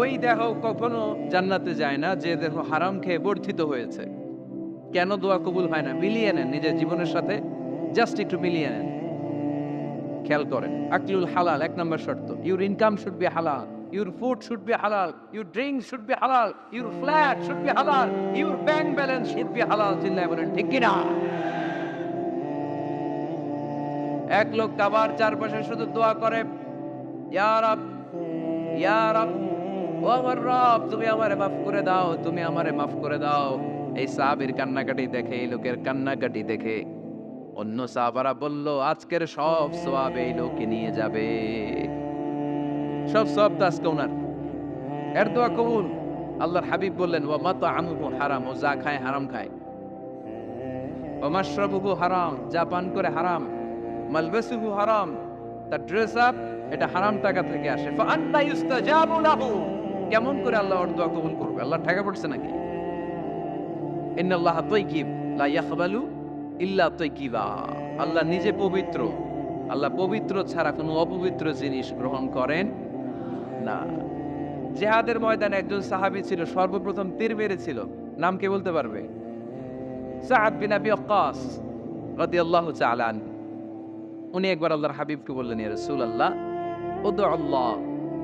ওই দেহ কখনো জান্নাতে যায় না, যে দেহ হারাম খেয়ে বর্ধিত হয়েছে। কেন দোয়া কবুল হয় না? মিলিয়ে নেন নিজের জীবনের সাথে জাস্ট একটু মিলিয়ে নেন। খেয়াল করেন, আকলুল হালাল, এক নম্বর শর্ত ইউর ইনকাম শুড বি হালাল ইউর ফুড শুড বি হালাল ইউর ড্রিঙ্ক শুড বি হালাল ইউর ফ্ল্যাট শুড বি হালাল your bank balance should be হালাল চিল্লায় বলেন, ঠিক কিনা এক লোক কাবার চারপাশে শুধু দোয়া করে ইয়া রব ইয়া রব ও আমার রব, তুমি আমারে মাফ করে দাও, তুমি আমারে মাফ করে দাও। এই সাহাবীর কান্নাকাটি দেখে, এই লোকের কান্নাকাটি দেখে অন্য সাহাবারা বলল, আজকের সব সোয়াব এই নিয়ে যাবে। সব সব তো আজকে ওনার। এর দোয়া কবুল। আল্লাহর হাবিব বললেন ও মাতো আমুহু হারাম, ও যা খায় হারাম খায়। ও মাশরাবুহু হারাম, যা পান করে হারাম। মালবাসুহু হারাম, তার ড্রেস আপ এটা হারাম টাকা থেকে আসে। ফাআন্না ইউস্তাজাবু লাহু। কেমন করে আল্লাহ ওর দোয়া কবুল করবে আল্লাহ ঠেকা পড়ছে নাকি? ইন্নাল্লাহ তাইয়িব লা ইয়াকবালু ইল্লা তাইয়িবা আল্লাহ নিজে পবিত্র। আল্লাহ পবিত্র ছাড়া কোনো অপবিত্র জিনিস গ্রহণ করেন না। জেহাদের ময়দানে একজন সাহাবী ছিল, সর্বপ্রথম তীর মেরেছিল। নাম কে বলতে পারবে? সাআদ বিন আবি ওয়াক্কাস রাদিয়াল্লাহু তাআলা উনি একবার আল্লাহর হাবিবকে বললেন, ইয়া রাসূলুল্লাহ উদু আল্লাহ।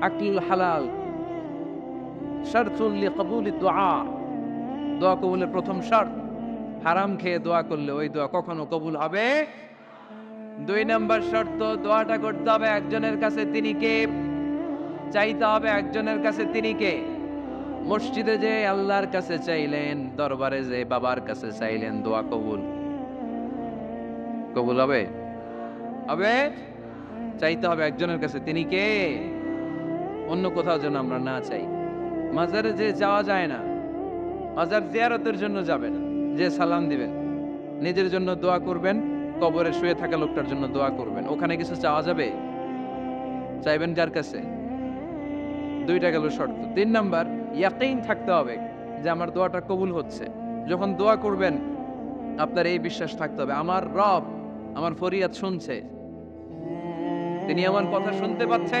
আকলুল হালাল। শারতুল লিকবুলি দোয়া দোয়া কবুলের প্রথম শর্ত, হারাম খেয়ে দোয়া করলে ওই দোয়া কখনো কবুল হবে দুই নাম্বার শর্ত দোয়াটা করতে হবে একজনের কাছে তিনি কে? চাইতে হবে একজনের কাছে তিনি কে? মসজিদে যে আল্লাহর কাছে চাইলেন, দরবারে যে বাবার কাছে চাইলেন দোয়া কবুল। কবুল হবে? হবে? চাইতে হবে একজনের কাছে তিনি কে? অন্য কোথাও যেন আমরা না চাই। মাজারে যে যাওয়া যায় না, মাজার জিয়ারতের জন্য যাবেন, যে সালাম দিবেন, নিজের জন্য দোয়া করবেন, কবরে শুয়ে থাকা লোকটার জন্য দোয়া করবেন। ওখানে কিছু চাওয়া যাবে? চাইবেন যার কাছে? দুইটা গেল শর্ত। তিন নাম্বার, ইয়াকিন থাকতে হবে যে আমার দোয়াটা কবুল হচ্ছে। যখন দোয়া করবেন, আপনার এই বিশ্বাস থাকতে হবে। আমার রব, আমার ফরিয়াদ শুনছে। তিনি আমার কথা শুনতে পাচ্ছে।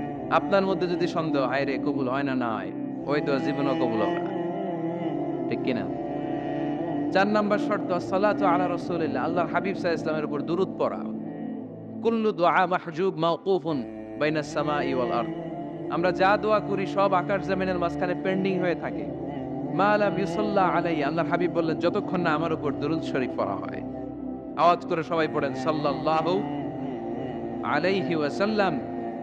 আপনার মধ্যে যদি সন্দেহ, হয় রে, কবুল হয় না না হয় ওই দোয়া জীবনও কবুল হবে না। ঠিক কিনা? চার নাম্বার শর্ত, সালাতু আলা রাসূলিল্লাহ। আল্লাহর হাবিব আলাইহি ইসলামের উপর দুরূদ পড়া। কুল্লু দুআ মাহজুব মাওকুফুন বাইনাস সামাই ওয়াল আরদ। আমরা যা দোয়া করি, সব আকাশ জমিনের মাঝখানে পেন্ডিং হয়ে থাকে। মা লাম ইউসাল্লা আলাইহি আল্লাহর হাবিব বললেন, যতক্ষণ না আমার উপর দুরূদ শরীফ পড়া হয়। আওয়াজ করে সবাই পড়েন, সাল্লাল্লাহু আলাইহি ওয়াসাল্লাম।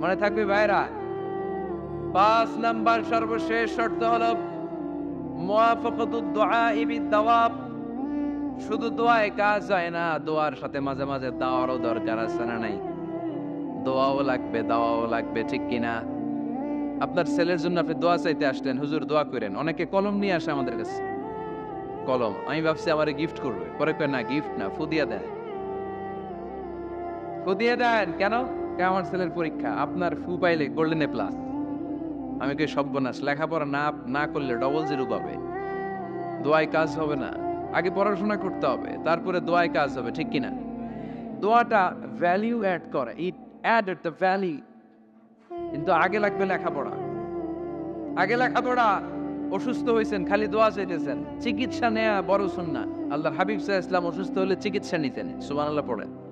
মনে থাকবে ভাইরা, পাঁচ নাম্বার সর্বশেষ শর্ত শুধু দোয়ায় কাজ হয় না, দোয়ার সাথে মাঝে মাঝে দাওয়ারও দরকার আছে না নাই? দোয়াও লাগবে, দাওয়াও লাগবে, ঠিক কিনা? আপনার ছেলের জন্য আপনি দোয়া চাইতে আসলেন, হুজুর দোয়া করেন, অনেকে কলম নিয়ে আসে আমাদের কাছে। কলম, আমি ভাবছি আমার গিফট করবে, পরে না গিফট না, ফুদিয়া দেন ফুদিয়ে দেন। কেন? আমার ছেলের পরীক্ষা। আপনার ফু পাইলে গোল্ডেন প্লাস আমি কই সব্যনাশ লেখাপড়া না না করলে ডবল জিরো পাবে। দোয়ায় কাজ হবে না। আগে পড়াশোনা করতে হবে। তারপরে দোয়ায় কাজ হবে, ঠিক কিনা? দোয়াটা ভ্যালিউ অ্যাড করে। It add at the valley কিন্তু আগে লাগবে লেখাপড়া। আগে লেখাপড়া, অসুস্থ হয়েছেন খালি দোয়া চাইতেছেন। চিকিৎসা নেয়া বড় সুন্না আল্লাহ হাবিব সাহা ইসলাম অসুস্থ হলে চিকিৎসা নিতেন। সুমান আল্লাহ পড়েন।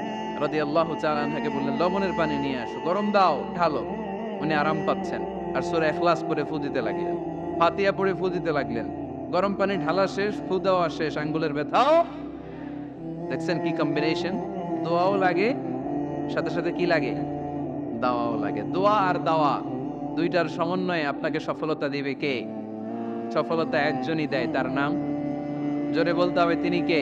রদি আল্লাহ চালানহাকে বললেন, লবণের পানি নিয়ে আসো, গরম দাও, ঢালো। উনি আরাম পাচ্ছেন আর সুরে এখলাস করে ফু লাগলেন ফাতিয়া পড়ে ফু দিতে লাগলেন। গরম পানি ঢালা শেষ, ফু দেওয়া শেষ, আঙ্গুলের ব্যথাও দেখছেন কি কম্বিনেশন দোয়াও লাগে, সাথে সাথে কি লাগে? দাওয়াও লাগে। দোয়া আর দাওয়া, দুইটার সমন্বয়ে আপনাকে সফলতা দিবে কে? সফলতা একজনই দেয়, তার নাম? জোরে বলতে হবে, তিনি কে?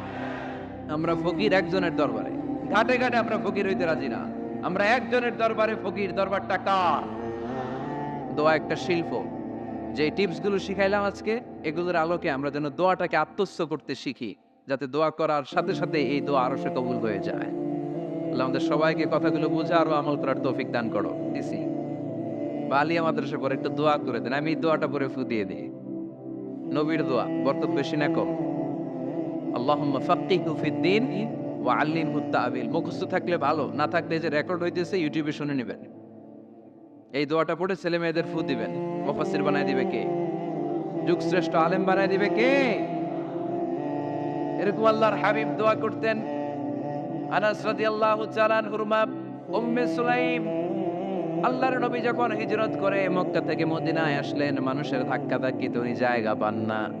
আমরা ফকির একজনের দরবারে। ঘাটে ঘাটে আমরা ফকির হইতে রাজি না। আমরা একজনের দরবারে ফকির, দরবারটা কার? দোয়া একটা শিল্প। যে টিপসগুলো শিখাইলাম আজকে, এগুলোর আলোকে আমরা যেন দোয়াটাকে আত্মস্থ করতে শিখি, যাতে দোয়া করার সাথে সাথে এই দোয়া আরও সে কবুল হয়ে যায়। আল্লাহ আমাদের সবাইকে কথাগুলো বুঝা আরও আমল করার তৌফিক দান করো। দিছি। বা আলিয়া মাদ্রাসা পরে একটু দোয়া করে দেন, আমি দোয়াটা পরে ফু দিয়ে দিই। নবীর দোয়া, বক্তব্য বেশি না কম। আল্লাহুম্মা ফাক্কিহু ফিদ্দিন ওয়া আল্লিমহু তা'বিল মুখস্থ থাকলে ভালো, না থাকলে যে রেকর্ড হইতেছে, ইউটিউবে শুনে নেবেন। এই দোয়াটা পড়ে ছেলে মেয়েদের ফু দিবেন। মুফাসসির বানায় দিবে কে? যুগ শ্রেষ্ঠ আলেম বানায় দিবে কে? এরকম আল্লাহর হাবিব দোয়া করতেন। আনাস রাদিয়াল্লাহু তাআলা আনহুর মা উম্মে সুলাইম। আল্লাহর নবী যখন হিজরত করে, মক্কা থেকে মদিনায় আসলেন, মানুষের ধাক্কা ধাক্কিতে উনি জায়গা পান না।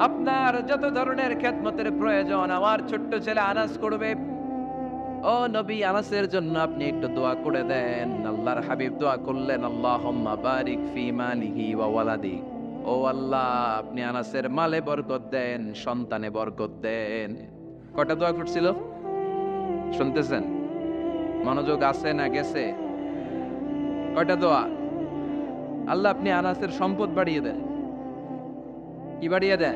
আপনার যত ধরনের খেদমতের প্রয়োজন, আমার ছোট্ট ছেলে আনাস করবে। ও নবী আনাসের জন্য আপনি একটু দোয়া করে দেন। আল্লাহর হাবিব দোয়া করলেন, আল্লাহুম্মা বারিক ফি মালিহি ওয়া ওয়ালাদি। ও আল্লাহ, আপনি আনাসের মালে বরকত দেন, সন্তানে বরকত দেন। কটা দোয়া করছিল? শুনতেছেন? মনোযোগ আছে না গেছে? কয়টা দোয়া? আল্লাহ আপনি আনাসের সম্পদ বাড়িয়ে দেন। কি বাড়িয়ে দেন?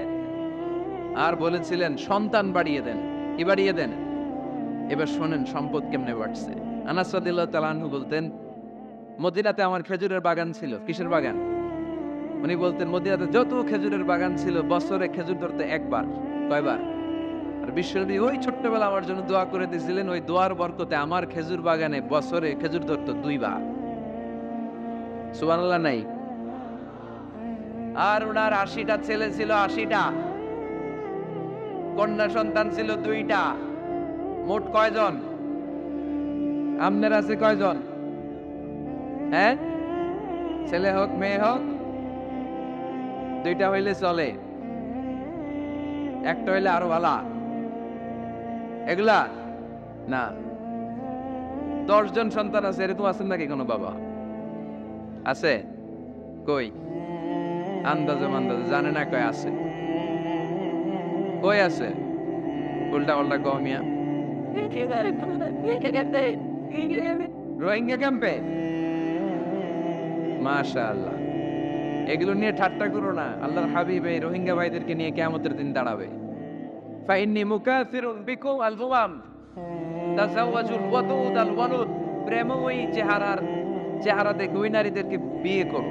আর বলেছিলেন, সন্তান বাড়িয়ে দেন। কি বাড়িয়ে দেন? এবার শোনেন সম্পদ কেমনে বাড়ছে। আনাস রাদিয়াল্লাহু বলতেন, মদিনাতে আমার খেজুরের বাগান ছিল। কিসের বাগান? উনি বলতেন, মদিনাতে যত খেজুরের বাগান ছিল, বছরে খেজুর ধরতে একবার, কয়বার। আর বিশ্বনবী ওই ছোট্টবেলা আমার জন্য দোয়া করে দিয়েছিলেন, ওই দোয়ার বরকতে আমার খেজুর বাগানে বছরে খেজুর ধরতো দুইবার। সুবহানাল্লাহ, নাই। আর ওনার আশিটা ছেলে ছিল আশিটা। কন্যা সন্তান ছিল দুইটা। মোট কয়জন? আমনের আছে কয়জন? হ্যাঁ? ছেলে হোক, মেয়ে হোক, দুইটা হইলে চলে। একটা হইলে আরও ভালা। এগুলা? না। দশজন সন্তান আছে, এরকম আছেন নাকি কোনো বাবা? আছে? কই? আন্দাজে মান্দাজে জানে না কয় আছে। কই আছে? উল্টা পাল্টা কমিয়া রোহিঙ্গা ক্যাম্পে? মাশাআল্লাহ। এগুলো নিয়ে ঠাট্টা করো না। আল্লাহর হাবিব এই রোহিঙ্গা ভাইদেরকে নিয়ে কেয়ামতের দিন দাঁড়াবে। ফাইন্নি মুকাসিরুন বিকুম আল উমাম তাজাওয়াজুল ওয়াদুদ আল ওয়ালুদ। প্রেমময়ী চেহারার চেহারা দেখে ওই নারীদেরকে বিয়ে করো।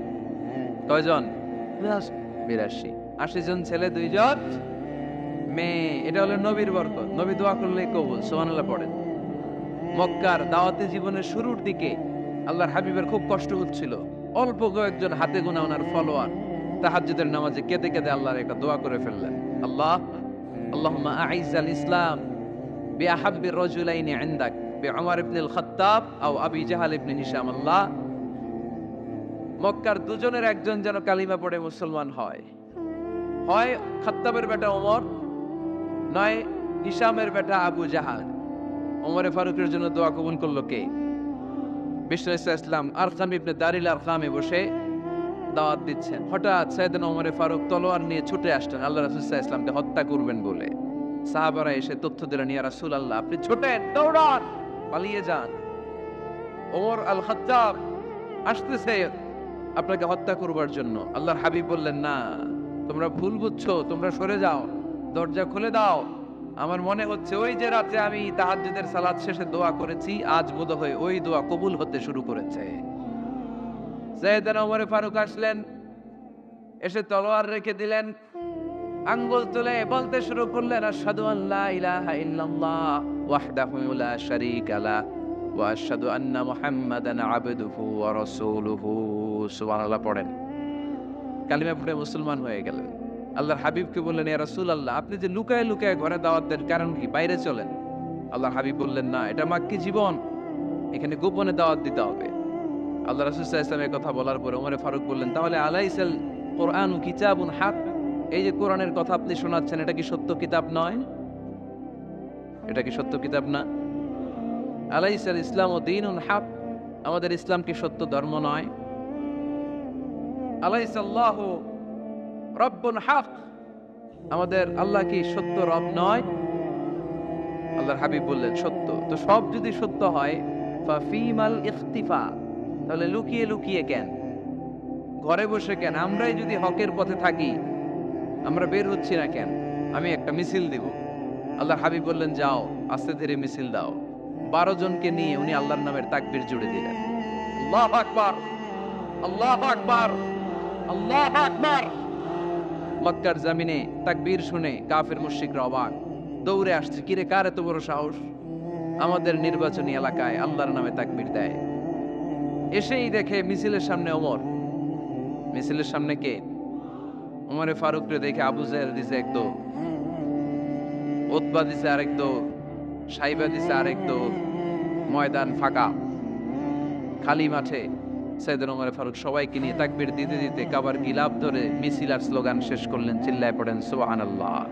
কয়জন? বিরাশি। আশি জন ছেলে দুইজন মেয়ে। এটা হলো নবীর বরকত। নবী দোয়া করলে কবুল সুবহানাল্লাহ পড়েন। মক্কার দাওয়াতি জীবনের শুরুর দিকে আল্লাহর হাবিবের খুব কষ্ট হচ্ছিল। অল্প কয়েকজন হাতে গোনা ওনার ফলোয়ার। তাহাজ্জুদের নামাজে কেঁদে কেঁদে আল্লাহর একটা দোয়া করে ফেললেন। আল্লাহ আল্লাহুম্মা আইজ আল ইসলাম বিআহাব্বি রাজুলাইনি ইনদাক বিউমর ইবনে আল খাত্তাব আও আবি জাহাল ইবনে হিশাম আল্লাহ মক্কার দুজনের একজন যেন কালিমা পড়ে মুসলমান হয়। হয় খাত্তাবের বেটা ওমর, নয় হিশামের বেটা আবু জাহাল। ওমরে ফারুকের জন্য দোয়া কবুল করল কে? বিষ্ণু ইসলাম আরকাম ইবনে দারিল আরকামে বসে দাওয়াত দিচ্ছেন। হঠাৎ সাইয়েদনা ওমরে ফারুক তলোয়ার নিয়ে ছুটে আসলেন। আল্লাহ রাসূল ইসলামকে হত্যা করবেন বলে। সাহাবারা এসে তথ্য দিলেন, ইয়া রাসূলুল্লাহ, আপনি ছোটেন, দৌড়ান, পালিয়ে যান। ওমর আল খাত্তাব আসতেছে আপনাকে হত্যা করবার জন্য। আল্লাহর হাবিব বললেন, না, তোমরা ভুল বুঝছ, তোমরা সরে যাও, দরজা খুলে দাও। আমার মনে হচ্ছে ওই যে রাতে আমি তাহাজ্জুদের সালাদ শেষে দোয়া করেছি, আজ বোধহয় ওই দোয়া কবুল হতে শুরু করেছে। সাইয়েদনা ওমরে ফারুক আসলেন, এসে তলোয়ার রেখে দিলেন, আঙ্গুল তুলে বলতে শুরু করলেন, আশহাদু আল্লা ইলাহা ইল্লাল্লাহ ওয়াহদাহু লা শারীকা লা ওয়া আশহাদু আন্না মুহাম্মাদান আবদুহু ওয়া রাসূলুহু সুবহানাল্লাহ পড়েন। কালিমা পড়ে মুসলমান হয়ে গেলেন। আল্লাহর হাবিবকে বললেন ইয়া রাসূলুল্লাহ, আপনি যে লুকায় লুকায় ঘরে দাওয়াত দেন, কারণ কি? বাইরে চলেন। আল্লাহর হাবিব বললেন, না, এটা মাক্কি জীবন। এখানে গোপনে দাওয়াত দিতে হবে। আল্লাহ রাসূল সাল্লাল্লাহু আলাইহি কথা বলার পরে ওমরে ফারুক বললেন, তাহলে আলাইসাল কোরআন কিতাবুন হাক? এই যে কোরআনের কথা আপনি শোনাচ্ছেন, এটা কি সত্য কিতাব নয়? এটা কি সত্য কিতাব না? আলাইসাল ইসলাম ও দিনুন হাক। আমাদের ইসলাম কি সত্য ধর্ম নয়? আলাইসাল্লাহ রব্বুন হাক। আমাদের আল্লাহ কি সত্য রব নয়? আল্লাহর হাবিব বললেন, সত্য। তো সব যদি সত্য হয় ফাফিমাল ইখতিফা, তাহলে লুকিয়ে লুকিয়ে কেন? ঘরে বসে কেন? আমরাই যদি হকের পথে থাকি, আমরা বের হচ্ছি না কেন? আমি একটা মিছিল দিব। আল্লাহ হাবিব বললেন, যাও, আস্তে ধীরে মিছিল দাও। বারো জনকে নিয়ে উনি আল্লাহর নামের তাকবির জুড়ে দিলেন। আল্লাহ মক্কার জামিনে তাকবীর শুনে কাফের মুশরিকরা অবাক। দৌড়ে আসছে, কিরে, কার এত বড় সাহস? আমাদের নির্বাচনী এলাকায় আল্লাহর নামে তাকবীর দেয়। এসেই দেখে মিছিলের সামনে ওমর। মিছিলের সামনে কে? ওমরে ফারুকরে দেখে আবু জাহেল দিছে এক দো আরেক দো সাইবা দিছে আরেক দো ময়দান ফাঁকা। খালি মাঠে সৈয়দ ওমরে ফারুক সবাইকে নিয়ে তাকবীর দিতে দিতে কাবার গিলাপ ধরে মিছিল আর স্লোগান শেষ করলেন, চিল্লায় পড়েন, সুবহানাল্লাহ।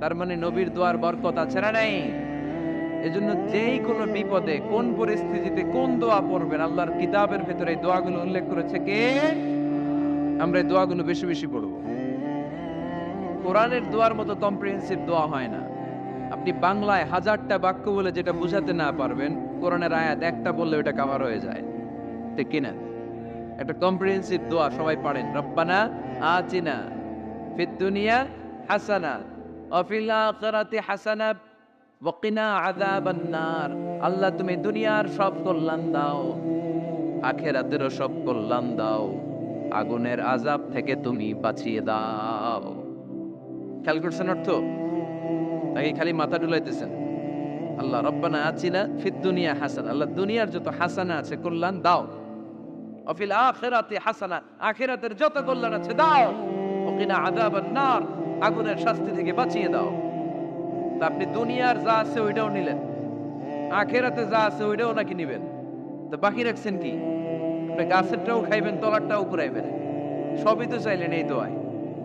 তার মানে নবীর দোয়ার বরকত আছে না নাই? এজন্য যেই কোনো বিপদে, কোন পরিস্থিতিতে কোন দোয়া পড়বেন, আল্লাহর কিতাবের ভেতরে দোয়াগুলো উল্লেখ করেছে কে? আমরা এই দোয়াগুলো বেশি বেশি পড়ব। কোরআনের দোয়ার মতো কম্প্রিহেন্সিভ দোয়া হয় না। আপনি বাংলায় হাজারটা বাক্য বলে যেটা বোঝাতে না পারবেন, কোরআনের আয়াত একটা বললে ওটা কাভার হয়ে যায়। ঠিক কিনা? একটা কম্প্রিহেন্সিভ দোয়া সবাই পারেন। রব্বানা আতিনা ফিদ দুনিয়া হাসানা অফিল আখিরাতি হাসানা ওয়াকিনা আযাবান নার আল্লাহ, তুমি দুনিয়ার সব কল্যাণ দাও, আখেরাতেরও সব কল্যাণ দাও, আগুনের আজাব থেকে তুমি বাঁচিয়ে দাও। খেয়াল করছেন অর্থ? তাকে খালি মাথা ডুলাইতেছেন আল্লাহ, রব্বানা আচিনা ফিদ দুনিয়া হাসান। আল্লাহ, দুনিয়ার যত হাসানা আছে, কল্যাণ দাও। অফিল আখিরাতে হাসানা। আখিরাতের যত কল্যাণ আছে, দাও। ওকিনা নার। আগুনের শাস্তি থেকে বাঁচিয়ে দাও। তা আপনি দুনিয়ার যা আছে, ওইটাও নিলেন। আখেরাতে যা আছে, ওইটাও নাকি নিবেন? তো বাকি রাখছেন কি? আপনি গাছেরটাও খাইবেন, তলারটাও ঘুরাইবেন সবই তো চাইলেন এই দোয়ায়।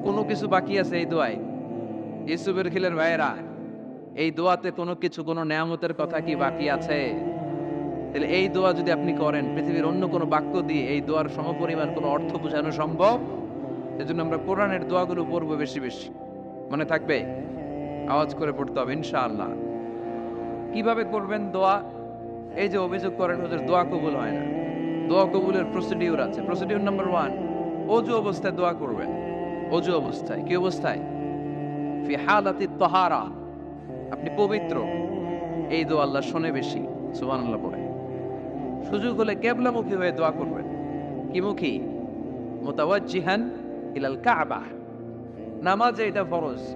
কোনো কিছু বাকি আছে এই দোয়ায়। ইসুবের খিলের ভাইয়েরা এই দোয়াতে কোনো কিছু, কোনো নেয়ামতের কথা কি বাকি আছে? তাহলে এই দোয়া যদি আপনি করেন, পৃথিবীর অন্য কোনো বাক্য দিয়ে এই দোয়ার সমপরিমাণ কোনো অর্থ বোঝানো সম্ভব? এজন্য আমরা কোরআনের দোয়াগুলো পড়ব বেশি বেশি। মনে থাকবে? আওয়াজ করে পড়তে হবে, ইনশাআল্লাহ। কীভাবে করবেন দোয়া? এই যে অভিযোগ করেন, হুজুর, দোয়া কবুল হয় না। দোয়া কবুলের প্রসিডিউর আছে। প্রসিডিউর নাম্বার ওয়ান অজু অবস্থায় দোয়া করবেন। অজু অবস্থায়, কি অবস্থায়? ফি হালাতি তহারা আপনি পবিত্র। এই দোয়া আল্লাহ শোনে বেশি, সুবহানাল্লাহ পড়ে। সুযোগ হলে কেবলামুখী হয়ে দোয়া করবেন। কি মুখী মোতাওয়াজ্জিহান ইলাল কাবা। নামাজে এটা ফরজ,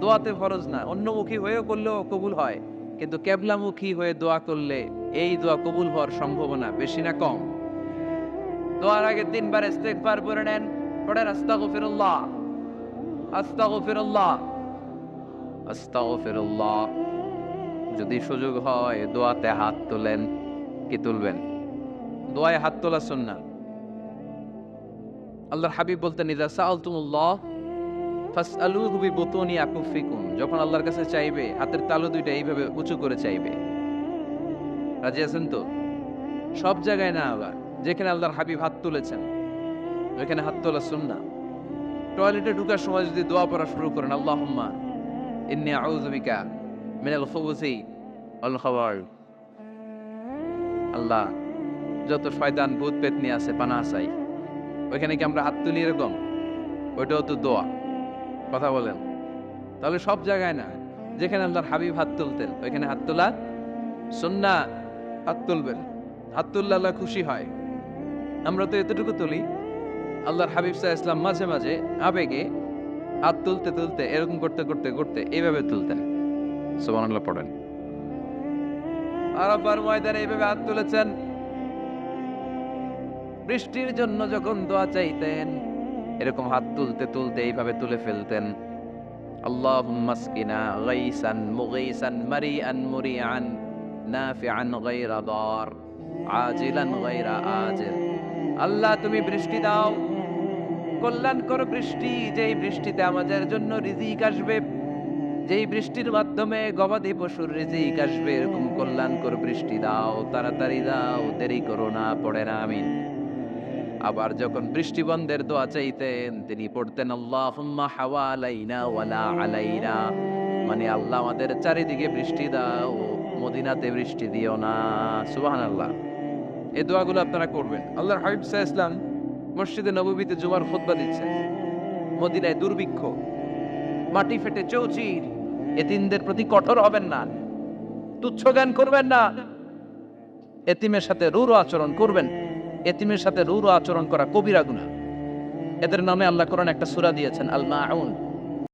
দোয়াতে ফরজ না, অন্যমুখী হয়েও করলেও কবুল হয়। কিন্তু কেবলামুখী হয়ে দোয়া করলে এই দোয়া কবুল হওয়ার সম্ভাবনা বেশি না কম। দোয়ার আগে তিনবার ইস্তেগফার পড়ে নেন, পড়েন আস্তাগফিরুল্লাহ। আস্তাগফিরুল্লাহ। আস্তাগফিরুল্লাহ। যদি সুযোগ হয়, দোয়াতে হাত তোলেন, কি তুলবেন? দোয়ায় হাত তোলা সুন্নাহ। আল্লাহর হাবিব বলতেন, ইদা সাআলতুমুল্লাহ, ফাসআলুহু বিবুতুনি আকুফিকুম। যখন আল্লাহর কাছে চাইবে, হাতের তালু দুইটা এইভাবে উঁচু করে চাইবে। রাজি আছেন তো? সব জায়গায় না আবার, যেখানে আল্লাহর হাবিব হাত তুলেছেন, ওইখানে হাত তোলা সুন্না টয়লেটে ঢুকার সময় যদি দোয়া পড়া শুরু করেন, আল্লাহুম্মা ইন্নী আল্লাহ, যত শয়তান, ভূত আছে, পানা ওইখানে কি আমরা হাত তুলি এরকম? ওইটাও তো দোয়া। কথা বলেন। তাহলে সব জায়গায় না, যেখানে আল্লাহর হাবিব হাত তুলতেন, ওইখানে হাত তোলা সন্না, হাত তুলবেন। হাত তুললে আল্লাহ খুশি হয়। আমরা তো এতটুকু তুলি। আল্লাহর হাবিব সাহা ইসলাম মাঝে মাঝে আবেগে হাত তুলতে তুলতে, এরকম করতে করতে করতে এইভাবে তুলতেন। সোমান আল্লাহ পড়েন। আরাফার ময়দানে এইভাবে হাত তুলেছেন। বৃষ্টির জন্য যখন দোয়া চাইতেন, এরকম হাত তুলতে তুলতে এইভাবে তুলে ফেলতেন। আল্লাহুম্মা আসকিনা গাইসান মুগাইসান মারিআন মুরিআন নাফিআন গায়রা দার, আজিলান গায়রা আজিল আল্লাহ তুমি বৃষ্টি দাও। কল্যাণকর বৃষ্টি, যেই বৃষ্টিতে আমাদের জন্য রিজিক আসবে, যেই বৃষ্টির মাধ্যমে গবাদি পশুর রিজিক আসবে, এরকম কল্যাণকর বৃষ্টি দাও, তাড়াতাড়ি দাও, দেরি করো না পড়ে না আমিন। আবার যখন বৃষ্টি বন্ধের দোয়া চাইতেন, তিনি পড়তেন, আল্লাহুম্মা হাওয়ালাইনা ওয়ালা আলাইনা। মানে আল্লাহ আমাদের চারিদিকে বৃষ্টি দাও, মদিনাতে বৃষ্টি দিও না। সুবহানাল্লাহ। এই দোয়াগুলো আপনারা করবেন। আল্লাহর হাবিব আলাইহি ইসলাম মসজিদে নবীতে জুমার খোদবা দিচ্ছে। মদিনায় দুর্ভিক্ষ, মাটি ফেটে চৌচির। এতিমদের প্রতি কঠোর হবেন না। তুচ্ছ জ্ঞান করবেন না। এতিমের সাথে রুর আচরণ করবেন। এতিমের সাথে রুর আচরণ করা কবিরা গুনা এদের নামে আল্লাহ কোরআন একটা সুরা দিয়েছেন আল মাউন